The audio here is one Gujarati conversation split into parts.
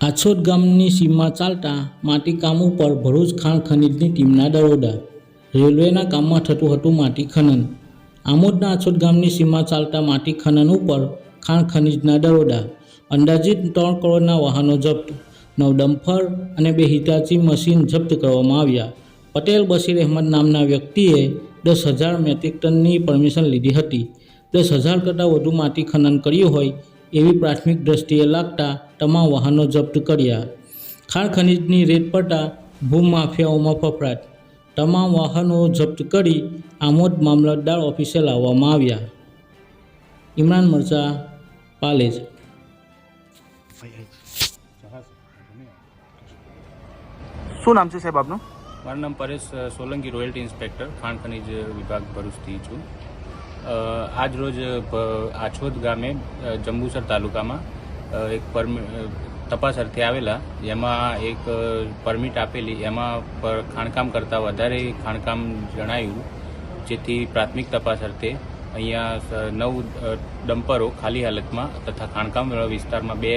આછોદ ગામની સીમમાં ચાલતા માટીકામ ઉપર ભરૂચ ખાણ ખનીજની ટીમના દરોડા. રેલવેના કામમાં થતું હતું માટી ખનન. આમોદના આછોદ ગામની સીમા ચાલતા માટી ખનન ઉપર ખાણ ખનીજના દરોડા. અંદાજિત ત્રણ કરોડના વાહનો જપ્ત, નવ ડમ્ફર અને બે હિટાચી મશીન જપ્ત કરવામાં આવ્યા. પટેલ બશીર અહેમદ નામના વ્યક્તિએ દસ હજાર મેટ્રિક ટનની પરમિશન લીધી હતી. દસ હજાર કરતાં વધુ માટી ખનન કર્યું હોય એવી પ્રાથમિક દ્રષ્ટિએ લાગતા તમામ વાહનો જપ્ત કર્યા. ખાણ ખનીજની રેત પડતા ભૂમાફિયાઓમાં ફફડાટ. તમામ વાહનો જપ્ત કરી આમોદ મામલતદાર ઓફિસે લાવવામાં આવ્યા. ઇમરાન મરચા પાલેજ. શું નામ છે સાહેબ આપનું? મારું નામ પરેશ સોલંકી રોયલ્ટી ઇન્સ્પેક્ટર ખાણ ખનીજ વિભાગ ભરૂચથી છું. અ, આજ રોજ આછોદ ગામે જંબુસર તાલુકામાં એક તપાસ અર્થે આવેલા જેમાં એક પરમિટ આપેલી એમાં ખાણકામ કરતાં વધારે ખાણકામ જણાયું જેથી પ્રાથમિક તપાસ અર્થે અહીંયા નવ ડમ્પરો ખાલી હાલતમાં તથા ખાણકામ વિસ્તારમાં બે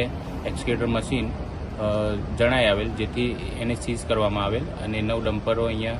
એક્સકેટર મશીન જણાઈ આવેલ જેથી એને સીઝ કરવામાં આવેલ અને નવ ડમ્પરો અહીંયા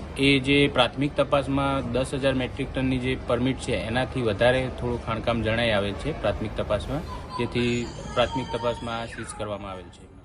એ જે પ્રાથમિક તપાસમાં દસ હજાર મેટ્રિક ટનની જે પરમિટ છે, એનાથી વધારે થોડું ખાણકામ જણાઈ આવેલ છે પ્રાથમિક તપાસમાં, જેથી પ્રાથમિક તપાસમાં સીઝ કરવામાં આવેલ છે.